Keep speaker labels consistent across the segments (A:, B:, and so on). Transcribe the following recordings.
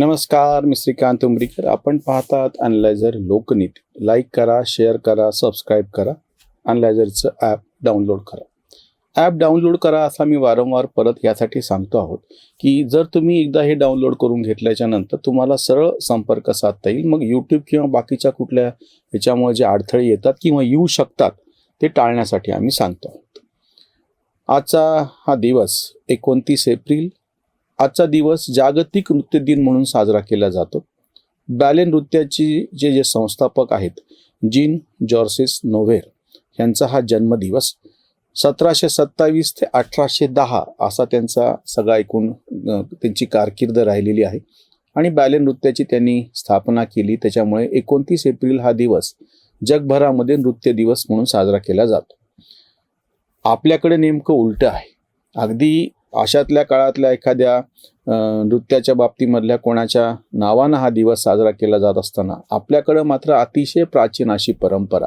A: नमस्कार मी श्रीकांत उमरीकर. आपण पाहतात अनलायझर लोकनीती. लाईक करा शेअर करा सबस्क्राईब करा. अनलायझरचं ॲप डाउनलोड करा. ॲप डाउनलोड करा असा मी वारंवार परत यासाठी सांगतो आहोत की जर तुम्ही एकदा हे डाउनलोड करून घेतल्याच्या नंतर तुम्हाला सरळ संपर्क साधता येईल. मग यूट्यूब किंवा बाकीच्या कुठल्या ह्याच्यामुळे जे अडथळे येतात किंवा येऊ शकतात ते टाळण्यासाठी आम्ही सांगतो आहोत. आजचा हा दिवस एकोणतीस एप्रिल आजचा दिवस जागतिक नृत्य दिन म्हणून साजरा केला जातो. बॅले नृत्याची जे जे संस्थापक आहेत जीन जॉर्सिस नोव्हेर यांचा हा जन्मदिवस सतराशे सत्तावीस ते अठराशे दहा असा त्यांचा सगळा एकूण त्यांची कारकीर्द राहिलेली आहे. आणि बॅले नृत्याची त्यांनी स्थापना केली. त्याच्यामुळे एकोणतीस एप्रिल हा दिवस जगभरामध्ये नृत्य दिवस म्हणून साजरा केला जातो. आपल्याकडे नेमकं उलटं आहे. अगदी अशातल्या काळातल्या एखाद्या नृत्याच्या बाबतीमधल्या कोणाच्या नावानं हा दिवस साजरा केला जात असताना आपल्याकडं मात्र अतिशय प्राचीन अशी परंपरा.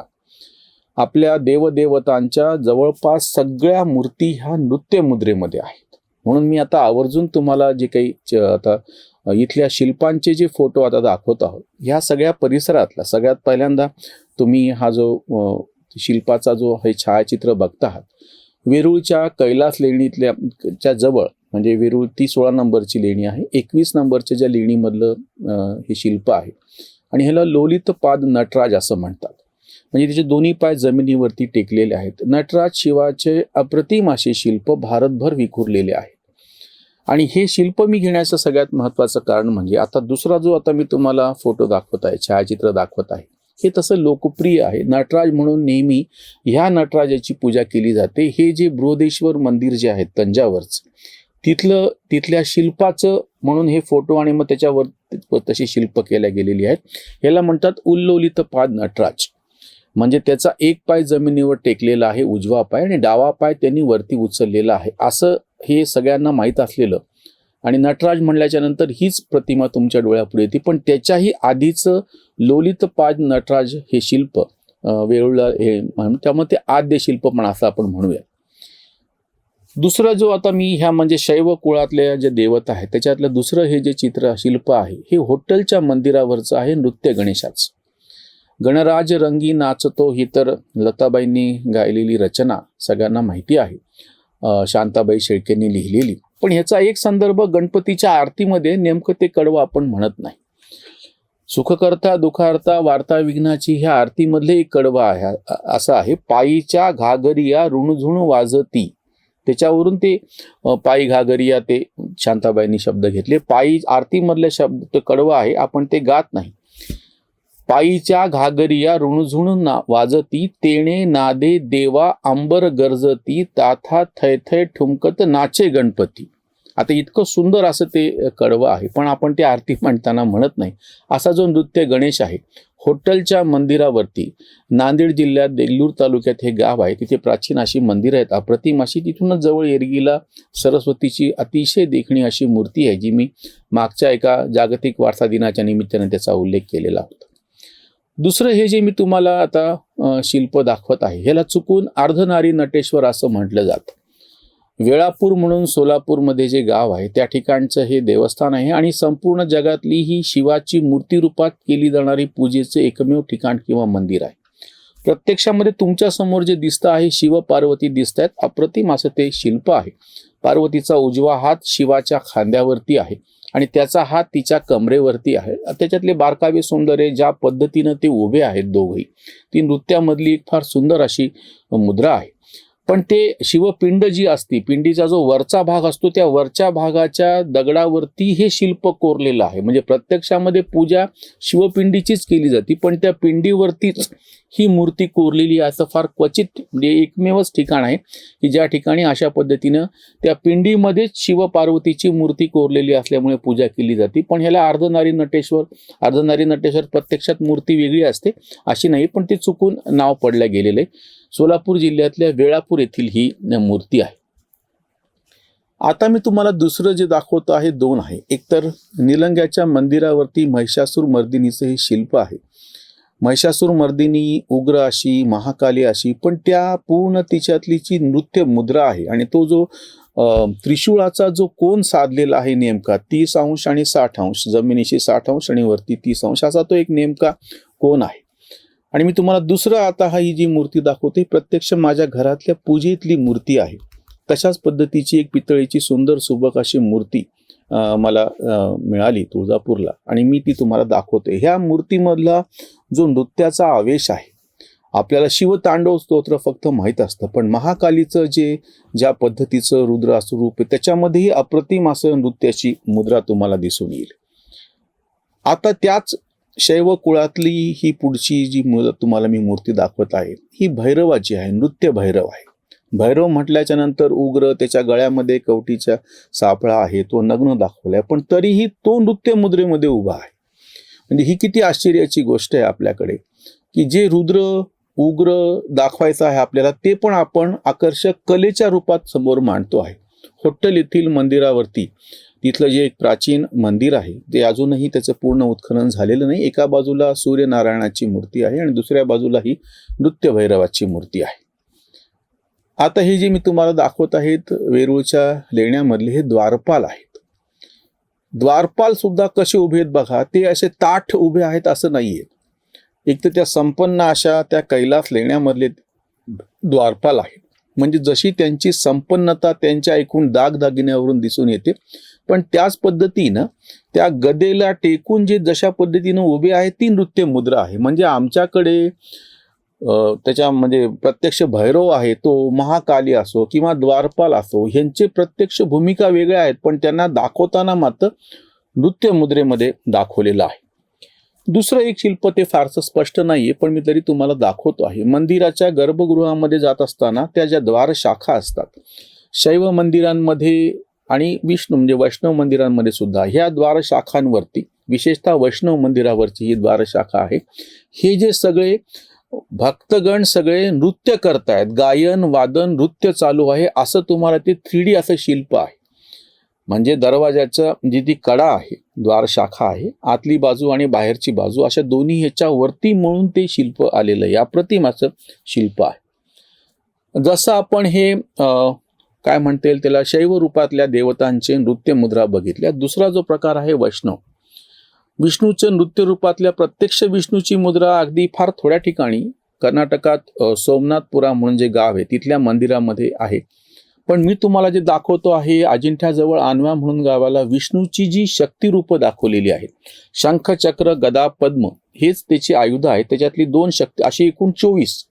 A: आपल्या देवदेवतांच्या जवळपास सगळ्या मूर्ती ह्या नृत्यमुद्रेमध्ये आहेत. म्हणून मी आता आवर्जून तुम्हाला जे काही आता इथल्या शिल्पांचे जे फोटो आता दाखवत आहोत ह्या सगळ्या परिसरातला सगळ्यात पहिल्यांदा तुम्ही हा जो शिल्पाचा जो हे छायाचित्र बघता आहात वेरूळच्या कैलास लेणीतल्या च्या जवळ म्हणजे वेरूळ ती सोळा नंबरची लेणी आहे एकवीस नंबरच्या ज्या लेणीमधलं हे शिल्प आहे. आणि ह्याला लोलित पाद नटराज असं म्हणतात. म्हणजे त्याचे दोन्ही पाय जमिनीवरती टेकलेले आहेत. नटराज शिवाचे अप्रतिम असे शिल्प भारतभर विखुरलेले आहे आणि हे शिल्प मी घेण्याचं सगळ्यात महत्त्वाचं कारण म्हणजे आता दुसरा जो आता मी तुम्हाला फोटो दाखवत आहे छायाचित्र दाखवत आहे हे तसं लोकप्रिय आहे. नटराज म्हणून नेहमी ह्या नटराजाची पूजा केली जाते. हे जे बृहदेश्वर मंदिर जे आहे तंजावरचं तिथलं तिथल्या शिल्पाचं म्हणून हे फोटो आणि मग त्याच्यावर तशी शिल्प केल्या गेलेली आहेत. ह्याला म्हणतात उल्लोलित पाद नटराज. म्हणजे त्याचा एक पाय जमिनीवर टेकलेला आहे उजवा पाय आणि डावा पाय त्यांनी वरती उचललेला आहे. असं हे सगळ्यांना माहीत असलेलं आणि नटराज म्हणल्याच्या नंतर हीच प्रतिमा तुमच्या डोळ्यापुढे येते. पण त्याच्याही आधीचं लोलित पाद नटराज हे शिल्प वेरुळला हे त्यामुळे ते आद्य शिल्प पण असं आपण म्हणूया. दुसरं जो आता मी ह्या म्हणजे शैव कुळातल्या जे देवता आहेत त्याच्यातलं दुसरं हे जे चित्र शिल्प आहे हे हॉटेलच्या मंदिरावरचं आहे नृत्य गणेशाचं. गणराज रंगी नाचतो ही तर लताबाईंनी गायलेली रचना सगळ्यांना माहिती आहे. शांताबाई शेळकेंनी लिहिलेली. पण ह्याचा एक संदर्भ गणपतीच्या आरतीमध्ये नेमकं ते कडवं आपण म्हणत नाही. सुखकर्ता दुखार्ता वार्ता विघ्नाची ह्या आरतीमधले एक कडवा आहे असं आहे. पायीच्या घागरिया ऋणझुण वाजती. त्याच्यावरून ते पायी घागरिया ते शांताबाईंनी शब्द घेतले. पायी आरतीमधले शब्द ते कडवा आहे आपण ते गात नाही. पायीच्या घागरिया ऋणझुण ना वाजती तेणे नादे देवा अंबर गरजती ताथा थै थै ठुमकत नाचे गणपती. आता इतकं सुंदर असं ते कडवं आहे पण आपण ते आरती म्हणताना म्हणत नाही. असा जो नृत्य गणेश आहे होटलच्या मंदिरावरती नांदेड जिल्ह्यात देल्लूर तालुक्यात हे गाव आहे तिथे प्राचीन अशी मंदिरं आहेत. अप्रतिम अशी तिथूनच जवळ एरगीला सरस्वतीची अतिशय देखणी अशी मूर्ती आहे जी मी मागच्या एका जागतिक वारसा दिनाच्या निमित्ताने त्याचा उल्लेख केलेला होता. दुसरं हे जे मी तुम्हाला आता शिल्प दाखवत आहे ह्याला चुकून अर्धनारी नटेश्वर असं म्हटलं जातं. वेळापूर म्हणून सोलापूरमध्ये जे गाव आहे त्या ठिकाणचं हे देवस्थान आहे आणि संपूर्ण जगातली ही शिवाची मूर्ती रूपात केली जाणारी पूजेचं एकमेव ठिकाण किंवा मंदिर आहे. प्रत्यक्षामध्ये तुमच्यासमोर जे दिसतं आहे शिव पार्वती दिसत आहेत अप्रतिम असं ते शिल्प आहे. पार्वतीचा उजवा हात शिवाच्या खांद्यावरती आहे. आणि त्याचा हात तिच्या कमरेवरती आहे. त्याच्यातले बारकावे सौंदर्य ज्या पद्धतीनं ते उभे आहेत दोघही ती नृत्यामधली एक फार सुंदर अशी मुद्रा आहे. पण ते शिवपिंड जी असती पिंडीचा जो वरचा भाग असतो त्या वरच्या भागाच्या दगडावरती हे शिल्प कोरलेलं आहे. म्हणजे प्रत्यक्षामध्ये पूजा शिवपिंडीचीच केली जाते पण त्या पिंडीवरतीच ही मूर्ती कोरलेली आहे. असं फार क्वचित म्हणजे एकमेवच ठिकाण आहे की ज्या ठिकाणी अशा पद्धतीनं त्या पिंडीमध्येच शिवपार्वतीची मूर्ती कोरलेली असल्यामुळे पूजा केली जाते. पण ह्याला अर्धनारी नटेश्वर अर्धनारी नटेश्वर प्रत्यक्षात मूर्ती वेगळी असते अशी नाही पण ते चुकून नाव पडलं गेलेलं आहे. सोलापूर जिल्ह्यातल्या वेळापूर येथील ही मूर्ती आहे. आता मी तुम्हाला दुसरं जे दाखवतो आहे दोन आहे. एकतर निलंग्याच्या मंदिरावरती महिषासूर मर्दिनीचं हे शिल्प आहे. महिषासूर मर्दिनी उग्र अशी महाकाली अशी पण त्या पूर्ण तिच्यातली जी नृत्य मुद्रा आहे आणि तो जो त्रिशूळाचा जो कोण साधलेला आहे नेमका तीस अंश आणि साठ अंश जमिनीशी साठ अंश आणि वरती तीस अंश असा तो एक नेमका कोण आहे. आणि मी तुम्हाला दुसरं आता हा ही जी मूर्ती दाखवते प्रत्यक्ष माझ्या घरातल्या पूजेतली मूर्ती आहे. तशाच पद्धतीची एक पितळीची सुंदर सुबक अशी मूर्ती मला मिळाली तुळजापूरला. आणि मी ती तुम्हाला दाखवते. ह्या मूर्तीमधला जो नृत्याचा आवेश आहे आपल्याला शिवतांडव स्तोत्र फक्त माहीत असतं. पण महाकालीचं जे ज्या पद्धतीचं रुद्र स्वरूप आहे त्याच्यामध्येही अप्रतिम असं नृत्याची मुद्रा तुम्हाला दिसून येईल. आता त्याच शैव कुळातली ही पुढची जी मुलं तुम्हाला मी मूर्ती दाखवत आहे ही भैरवाची आहे नृत्य भैरव आहे. भैरव म्हटल्याच्या नंतर उग्र त्याच्या गळ्यामध्ये कवटीच्या सापळा आहे तो नग्न दाखवलाय पण तरीही तो नृत्य मुद्रेमध्ये उभा आहे. म्हणजे ही किती आश्चर्याची गोष्ट आहे आपल्याकडे की जे रुद्र उग्र दाखवायचं आहे आपल्याला ते पण आपण आकर्षक कलेच्या रूपात समोर मांडतो आहे. होट्टल येथील मंदिरावरती तिथलं जे एक प्राचीन मंदिर आहे ते अजूनही त्याचं पूर्ण उत्खनन झालेलं नाही. एका बाजूला सूर्यनारायणाची मूर्ती आहे आणि दुसऱ्या बाजूला ही नृत्यभैरवाची मूर्ती आहे. आता हे जे मी तुम्हाला दाखवत आहेत वेरूळच्या लेण्यामधले हे द्वारपाल आहेत. द्वारपाल सुद्धा कसे उभे आहेत बघा ते असे ताठ उभे आहेत असं नाहीये. एक तर त्या संपन्न अशा त्या कैलास लेण्यामधले द्वारपाल आहेत. म्हणजे जशी त्यांची संपन्नता त्यांच्या ऐकून दागदागिन्यावरून दिसून येते पण त्याच पद्धतीनं त्या गदेला टेकून जे जशा पद्धतीनं उभे आहे ती नृत्य मुद्रा आहे. म्हणजे आमच्याकडे त्याच्या म्हणजे प्रत्यक्ष भैरव आहे तो महाकाली असो किंवा द्वारपाल असो ह्यांचे प्रत्यक्ष भूमिका वेगळ्या आहेत पण त्यांना दाखवताना मात्र नृत्य मुद्रेमध्ये दाखवलेलं आहे. दुसरं एक शिल्प ते फारसं स्पष्ट नाहीये पण मी तरी तुम्हाला दाखवतो आहे. मंदिराच्या गर्भगृहामध्ये जात असताना त्या ज्या द्वार शाखा असतात शैव मंदिरांमध्ये आणि विष्णू म्हणजे वैष्णव मंदिरांमध्ये सुद्धा ह्या द्वारशाखांवरती विशेषतः वैष्णव मंदिरावरची ही द्वारशाखा आहे. हे जे सगळे भक्तगण सगळे नृत्य करतायत गायन वादन नृत्य चालू आहे असं तुम्हाला ते थ्री डी असं शिल्प आहे. म्हणजे दरवाजाचं जी ती कडा आहे द्वारशाखा आहे आतली बाजू आणि बाहेरची बाजू अशा दोन्ही ह्याच्या वरती म्हणून ते शिल्प आलेलं आहे. प्रतिमाचं शिल्प आहे. जसं आपण हे काय म्हणता येईल त्याला? शैव रूपातल्या देवतांचे नृत्य मुद्रा बघितल्या. दुसरा जो प्रकार आहे वैष्णव. विष्णूच्या नृत्य रूपातल्या प्रत्यक्ष विष्णूची मुद्रा अगदी फार थोड्या ठिकाणी कर्नाटकात सोमनाथपुरा म्हणून जे गाव आहे तिथल्या मंदिरामध्ये आहे. पण मी तुम्हाला जे दाखवतो आहे अजिंठ्याजवळ आणवा म्हणून गावाला विष्णूची जी शक्ती दाखवलेली आहेत शंख चक्र गदा पद्म हेच त्याची आयुध आहे त्याच्यातली दोन शक्ती अशी एकूण चोवीस.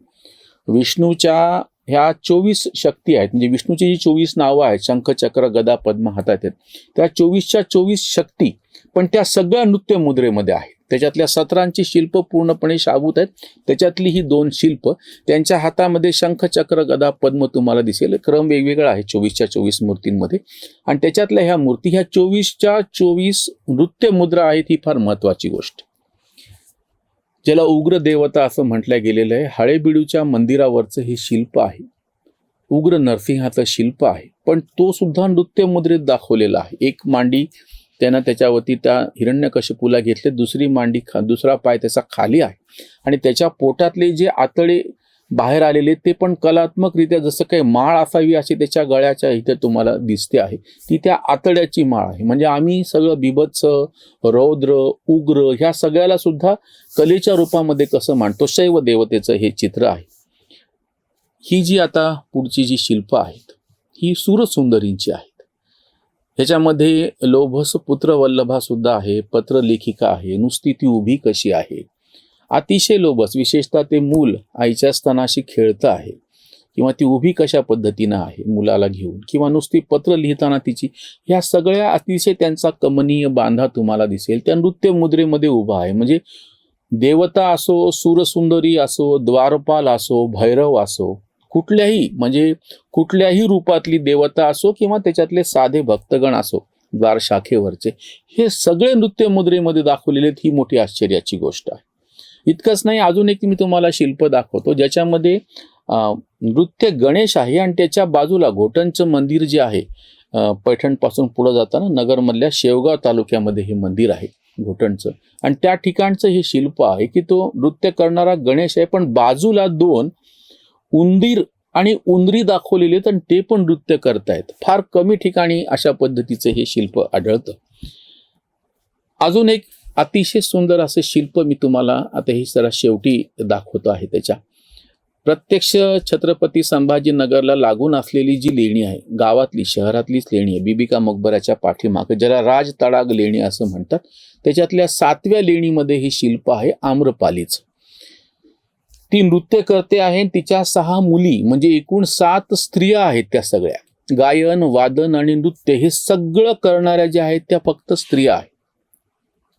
A: विष्णूच्या ह्या चोवीस शक्ती आहेत म्हणजे विष्णूची जी चोवीस नावं आहेत शंख चक्र गदा पद्म हातात आहेत. त्या चोवीसच्या चोवीस शक्ती पण त्या सगळ्या नृत्य मुद्रेमध्ये आहेत. त्याच्यातल्या सतरांची शिल्प पूर्णपणे शाबूत आहेत. त्याच्यातली ही दोन शिल्प त्यांच्या हातामध्ये शंख चक्र गदा पद्म तुम्हाला दिसेल. क्रम वेगवेगळा आहे चोवीसच्या चोवीस मूर्तींमध्ये. आणि त्याच्यातल्या ह्या मूर्ती ह्या चोवीसच्या चोवीस नृत्य मुद्रा आहेत ही फार महत्वाची गोष्ट. ज्याला उग्र देवता असं म्हटलं गेलेलं आहे हळेबिडूच्या मंदिरावरचं हे शिल्प आहे. उग्र नरसिंहाचं शिल्प आहे. पण तो सुद्धा नृत्य मुद्रेत दाखवलेला आहे. एक मांडी त्यानं त्याच्यावरती त्या हिरण्यकशिपूला घेतले दुसरी मांडी खा दुसरा पाय त्याचा खाली आहे. आणि त्याच्या पोटातले जे आतडे बाहेर आलेले ते पण कलात्मकरित्या जसं काही माळ असावी अशी त्याच्या गळ्याच्या इथे तुम्हाला दिसते आहे. ती त्या आतड्याची माळ आहे. म्हणजे आम्ही सगळं बिभत्स रौद्र उग्र ह्या सगळ्याला सुद्धा कलेच्या रूपामध्ये कसं मांडतो शैव देवतेचं हे चित्र आहे. ही जी आता पुढची जी शिल्प आहेत ही सूरसुंदरींची आहेत. ह्याच्यामध्ये लोभस पुत्र वल्लभा सुद्धा आहे पत्रलेखिका आहे नुसती ती उभी कशी आहे? अतिशय लोबस विशेषतः ते मूल आईच्या स्तनाशी खेळतं आहे किंवा ती उभी कशा पद्धतीनं आहे मुलाला घेऊन किंवा नुसती पत्र लिहिताना तिची ह्या सगळ्या अतिशय त्यांचा कमनीय बांधा तुम्हाला दिसेल. त्या नृत्य मुद्रेमध्ये उभा आहे. म्हणजे देवता असो सूरसुंदरी असो द्वारपाल असो भैरव असो कुठल्याही म्हणजे कुठल्याही रूपातली देवता असो किंवा त्याच्यातले साधे भक्तगण असो द्वार शाखेवरचे हे सगळे नृत्य मुद्रेमध्ये दाखवलेले आहेत, ही मोठी आश्चर्याची गोष्ट आहे. इतकंच नाही अजून एक मी तुम्हाला शिल्प दाखवतो ज्याच्यामध्ये नृत्य गणेश आहे आणि त्याच्या बाजूला घोटणचं मंदिर जे आहे पैठणपासून पुढं जाताना नगरमधल्या शेवगाव तालुक्यामध्ये हे मंदिर आहे घोटणचं आणि त्या ठिकाणचं हे शिल्प आहे की तो नृत्य करणारा गणेश आहे पण बाजूला दोन उंदीर आणि उंदरी दाखवलेले तर ते पण नृत्य करतायत. फार कमी ठिकाणी अशा पद्धतीचं हे शिल्प आढळतं. अजून एक अतिशय सुंदर असं शिल्प मी तुम्हाला आता ही जरा शेवटी दाखवतो आहे त्याच्या. प्रत्यक्ष छत्रपती संभाजीनगरला लागून असलेली जी लेणी आहे गावातली शहरातलीच लेणी आहे बिबिका मकबराच्या पाठीमाग ज्याला राज तडाग लेणी असं म्हणतात त्याच्यातल्या सातव्या लेणीमध्ये ही शिल्प आहे आम्रपालीच. ती नृत्य करते आहे तिच्या सहा मुली म्हणजे एकूण सात स्त्रिया आहेत त्या सगळ्या. गायन वादन आणि नृत्य हे सगळं करणाऱ्या ज्या आहेत त्या फक्त स्त्रिया आहेत.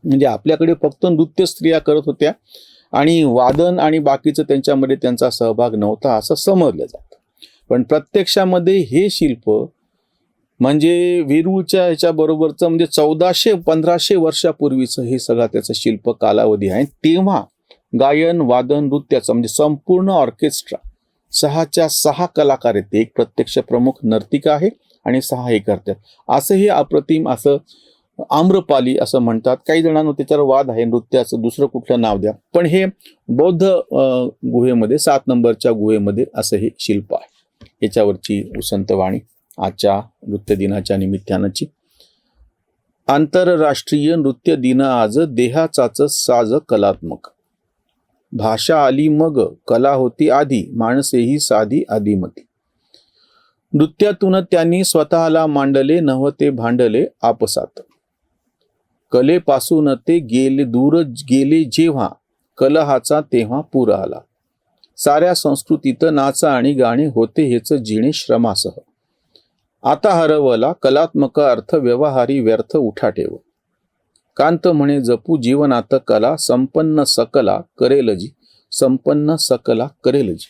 A: म्हणजे आपल्याकडे फक्त नृत्य स्त्रिया करत होत्या आणि वादन आणि बाकीचं त्यांच्यामध्ये त्यांचा सहभाग नव्हता असं समजलं जातं. पण प्रत्यक्षामध्ये हे शिल्प म्हणजे वेरूळच्या ह्याच्याबरोबरचं म्हणजे चौदाशे पंधराशे वर्षापूर्वीचं हे सगळं त्याचं शिल्प कालावधी आहे. तेव्हा गायन वादन नृत्याचं म्हणजे संपूर्ण ऑर्केस्ट्रा सहाच्या सहा कलाकार आहेत. एक प्रत्यक्ष प्रमुख नर्तिका आहे आणि सहा हे करतात. असं हे अप्रतिम असं आम्रपाली असं म्हणतात. काही जणांना त्याच्यावर वाद आहे नृत्याचं. दुसरं कुठलं नाव द्या. पण हे बौद्ध गुहेमध्ये सात नंबरच्या गुहेमध्ये असं हे शिल्प आहे. याच्यावरची उसंतवाणी आजच्या नृत्य दिनाच्या निमित्तानाची. आंतरराष्ट्रीय नृत्य दिन आज देहाचाच साज कलात्मक. भाषा आली मग कला होती आधी माणसेही साधी आदिमती. नृत्यातून त्यांनी स्वतःला मांडले नव्हते भांडले आपसात. कलेपासून ते गेले दूर गेले जेव्हा कलहाचा तेव्हा पूर आला. साऱ्या संस्कृतीत नाचा आणि गाणे होते हेच जिणे श्रमासह. आता हरवला कलात्मक अर्थ व्यवहारी व्यर्थ उठा ठेव कांत म्हणे जपू जीवनात कला संपन्न सकला करेल जी संपन्न सकला करेल जी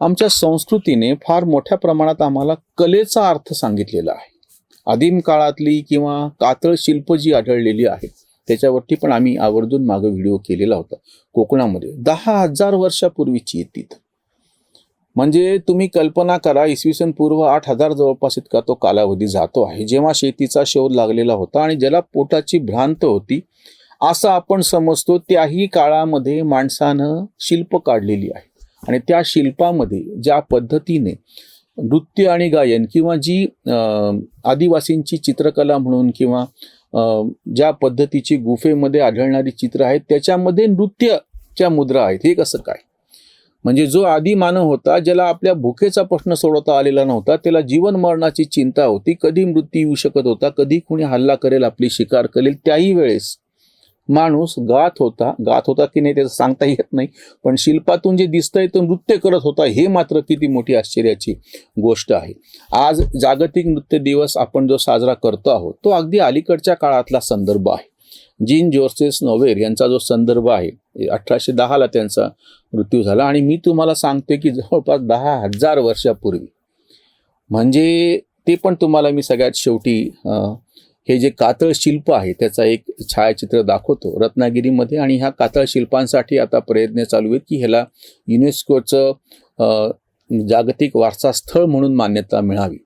A: आमच्या संस्कृतीने फार मोठ्या प्रमाणात आम्हाला कलेचा अर्थ सांगितलेला आहे. आदिम काळातली किंवा कातळ शिल्प जी आढळलेली आहे त्याच्यावरती पण आम्ही आवर्जून मागे व्हिडिओ केलेला होता कोकणामध्ये. दहा हजार वर्षापूर्वीची आहे म्हणजे तुम्ही कल्पना करा इसवी सन पूर्व आठ हजार जवळपास इतका तो कालावधी जातो आहे जेव्हा शेतीचा शोध लागलेला होता आणि ज्याला पोटाची भ्रांत होती असं आपण समजतो त्याही काळामध्ये माणसानं शिल्प काढलेली आहे. आणि त्या शिल्पामध्ये ज्या पद्धतीने नृत्य आणि गायन किंवा जी आदिवासींची चित्रकला म्हणून किंवा ज्या पद्धतीची गुफेमध्ये आढळणारी चित्र आहेत त्याच्यामध्ये नृत्यच्या मुद्रा आहेत. हे कसं काय? म्हणजे जो आदी मानव होता ज्याला आपल्या भुकेचा प्रश्न सोडवता आलेला नव्हता त्याला जीवन मरणाची चिंता होती. कधी मृत्यू येऊ शकत होता कधी कुणी हल्ला करेल आपली शिकार करेल त्याही वेळेस माणूस गात होता. गात होता की नाही त्याचं सांगता येत नाही. पण शिल्पातून जे दिसतंय तो नृत्य करत होता हे मात्र किती मोठी आश्चर्याची गोष्ट आहे. आज जागतिक नृत्य दिवस आपण जो साजरा करतो आहोत तो अगदी अलीकडच्या काळातला संदर्भ आहे. जीन जोर्सेस नोवेर यांचा जो संदर्भ आहे अठराशे दहाला त्यांचा मृत्यू झाला. आणि मी तुम्हाला सांगते की जवळपास दहा हजार वर्षापूर्वी. म्हणजे ते पण तुम्हाला मी सगळ्यात शेवटी हे जे कातळ शिल्प आहे त्याचा एक छायाचित्र दाखवतो रत्नागिरीमध्ये आणि ह्या कातळ शिल्पांसाठी आता प्रयत्न चालू आहेत की ह्याला युनेस्कोचं जागतिक वारसा स्थळ म्हणून मान्यता मिळावी.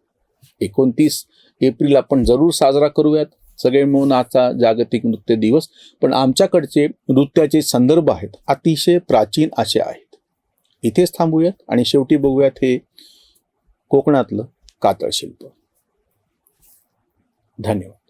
A: एकोणतीस एप्रिल आपण जरूर साजरा करूयात. सगळे मिळून आजचा जागतिक नृत्य दिवस. पण आमच्याकडचे नृत्याचे संदर्भ आहेत अतिशय प्राचीन असे आहेत. इथेच थांबूयात आणि शेवटी बघूयात हे कोकणातलं कातळ शिल्प. धन्यवाद.